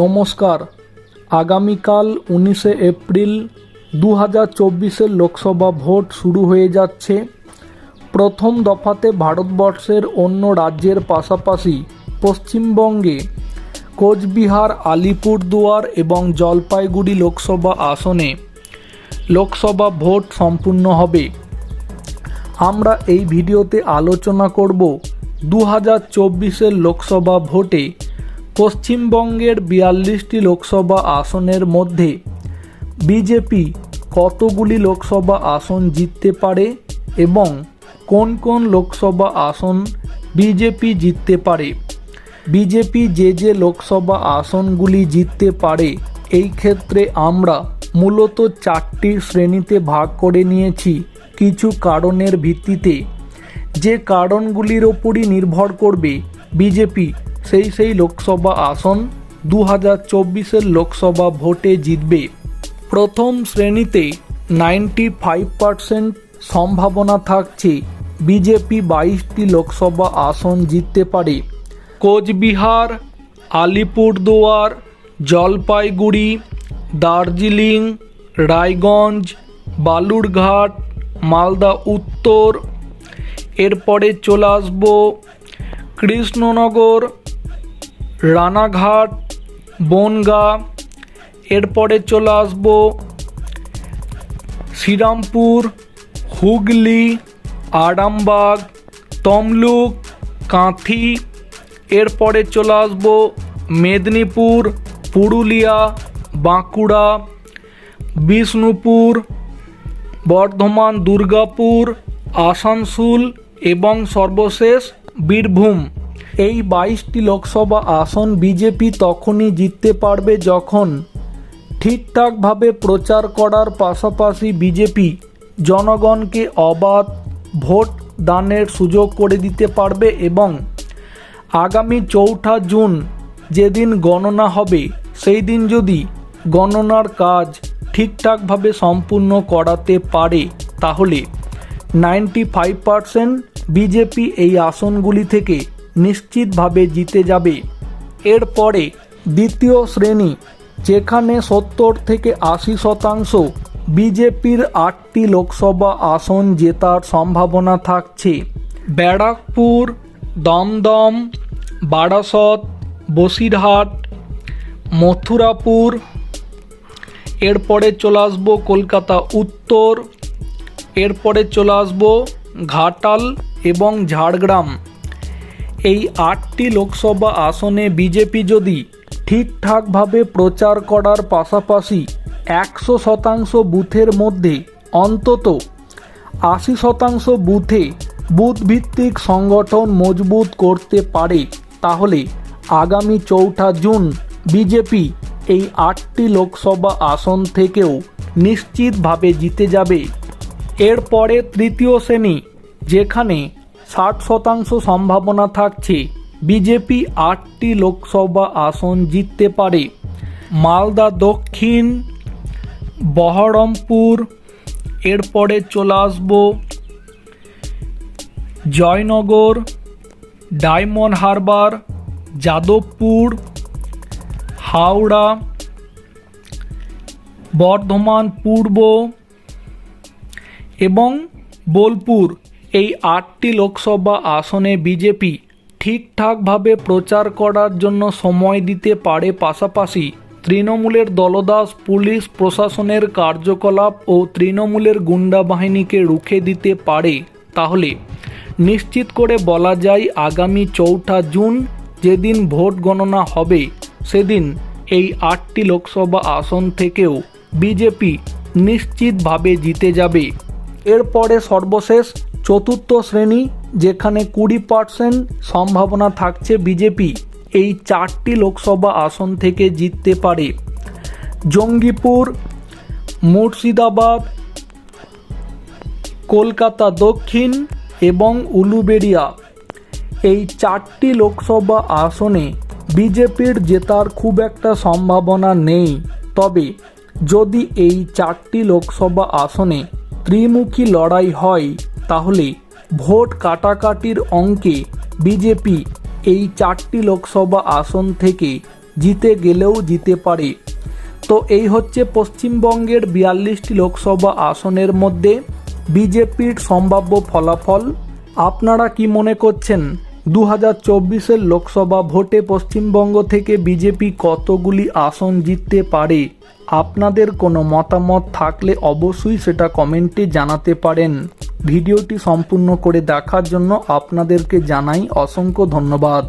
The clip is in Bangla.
নমস্কার। আগামীকাল উনিশে এপ্রিল দু হাজার চব্বিশের লোকসভা ভোট শুরু হয়ে যাচ্ছে। প্রথম দফাতে ভারতবর্ষের অন্য রাজ্যের পাশাপাশি পশ্চিমবঙ্গে কোচবিহার, আলিপুরদুয়ার এবং জলপাইগুড়ি লোকসভা আসনে লোকসভা ভোট সম্পূর্ণ হবে। আমরা এই ভিডিওতে আলোচনা করব দু হাজার চব্বিশের লোকসভা ভোটে পশ্চিমবঙ্গের বিয়াল্লিশটি লোকসভা আসনের মধ্যে বিজেপি কতগুলি লোকসভা আসন জিততে পারে এবং কোন কোন লোকসভা আসন বিজেপি জিততে পারে? বিজেপি যে যে লোকসভা আসনগুলি জিততে পারে, এই ক্ষেত্রে আমরা মূলত চারটি শ্রেণীতে ভাগ করে নিয়েছি কিছু কারণের ভিত্তিতে। যে কারণগুলির ওপরই নির্ভর করবে বিজেপি সেই সেই লোকসভা আসন দু হাজার চব্বিশের লোকসভা ভোটে জিতবে। প্রথম শ্রেণীতে নাইনটি ফাইভ পারসেন্ট সম্ভাবনা থাকছে। বিজেপি বাইশটি লোকসভা আসন জিততে পারে। কোচবিহার, আলিপুরদুয়ার, জলপাইগুড়ি, দার্জিলিং, রায়গঞ্জ, বালুরঘাট, মালদা উত্তর। এরপরে চলে আসব কৃষ্ণনগর রানাঘাট, বনগা, এরপরে চলে আসব শ্রীরামপুর, হুগলি, আরামবাগ, তমলুক, কাঁথি, এরপরে চলে আসব মেদিনীপুর, পুরুলিয়া, বাঁকুড়া, বিষ্ণুপুর, বর্ধমান, দুর্গাপুর, আসানসোল এবং সর্বশেষ বীরভূম। এই বাইশটি লোকসভা আসন বিজেপি তখনই জিততে পারবে যখন ঠিকঠাকভাবে প্রচার করার পাশাপাশি বিজেপি জনগণকে অবাধ ভোট দানের সুযোগ করে দিতে পারবে এবং আগামী চৌঠা জুন যেদিন গণনা হবে, সেই দিন যদি গণনার কাজ ঠিকঠাকভাবে সম্পূর্ণ করাতে পারে, তাহলে নাইনটি ফাইভ পারসেন্ট বিজেপি এই আসনগুলি থেকে নিশ্চিতভাবে জিতে যাবে। এরপরে দ্বিতীয় শ্রেণি, যেখানে সত্তর থেকে আশি শতাংশ বিজেপির আটটি লোকসভা আসন জেতার সম্ভাবনা থাকছে। ব্যারাকপুর, দমদম, বারাসত, বসিরহাট, মথুরাপুর, এরপরে চলে আসব কলকাতা উত্তর, এরপরে চলে আসব ঘাটাল এবং ঝাড়গ্রাম। এই আটটি লোকসভা আসনে বিজেপি যদি ঠিকঠাকভাবে প্রচার করার পাশাপাশি একশো শতাংশ বুথের মধ্যে, অন্তত আশি শতাংশ বুথে বুথভিত্তিক সংগঠন মজবুত করতে পারে, তাহলে আগামী চৌঠা জুন বিজেপি এই আটটি লোকসভা আসন থেকেও নিশ্চিতভাবে জিতে যাবে। এরপরে তৃতীয় শ্রেণি, যেখানে ষাট শতাংশ সম্ভাবনা থাকছে। বিজেপি আটটি লোকসভা আসন জিততে পারে। মালদা দক্ষিণ, বহরমপুর, এরপরে চলে আসব জয়নগর, ডায়মন্ড হারবার, যাদবপুর, হাওড়া, বর্ধমান পূর্ব এবং বোলপুর। এই আটটি লোকসভা আসনে বিজেপি ঠিকঠাকভাবে প্রচার করার জন্য সময় দিতে পারে পাশাপাশি তৃণমূলের দলদাস, পুলিশ প্রশাসনের কার্যকলাপ ও তৃণমূলের গুন্ডা বাহিনীকে রুখে দিতে পারে। তাহলে নিশ্চিত করে বলা যায় আগামী চৌঠা জুন যেদিন ভোট গণনা হবে, সেদিন এই আটটি লোকসভা আসন থেকেও বিজেপি নিশ্চিতভাবে জিতে যাবে। এরপরে সর্বশেষ চতুর্থ শ্রেণি, যেখানে কুড়ি পার্সেন্ট সম্ভাবনা থাকছে বিজেপি এই চারটি লোকসভা আসন থেকে জিততে পারে। জঙ্গিপুর, মুর্শিদাবাদ, কলকাতা দক্ষিণ এবং উলুবেড়িয়া এই চারটি লোকসভা আসনে বিজেপির জেতার খুব একটা সম্ভাবনা নেই। তবে যদি এই চারটি লোকসভা আসনে ত্রিমুখী লড়াই হয় তাহলে ভোট কাটাকাটির অঙ্কে বিজেপি এই চারটি লোকসভা আসন থেকে জিতে গেলেও জিতে পারে। তো এই হচ্ছে পশ্চিমবঙ্গের বিয়াল্লিশটি লোকসভা আসনের মধ্যে বিজেপির সম্ভাব্য ফলাফল। আপনারা কি মনে করছেন? দু হাজার চব্বিশের লোকসভা ভোটে পশ্চিমবঙ্গ থেকে বিজেপি কতগুলি আসন জিততে পারে? আপনাদের কোনো মতামত থাকলে অবশ্যই সেটা কমেন্টে জানাতে পারেন। ভিডিওটি সম্পূর্ণ করে দেখার জন্য আপনাদেরকে জানাই অসংখ্য ধন্যবাদ।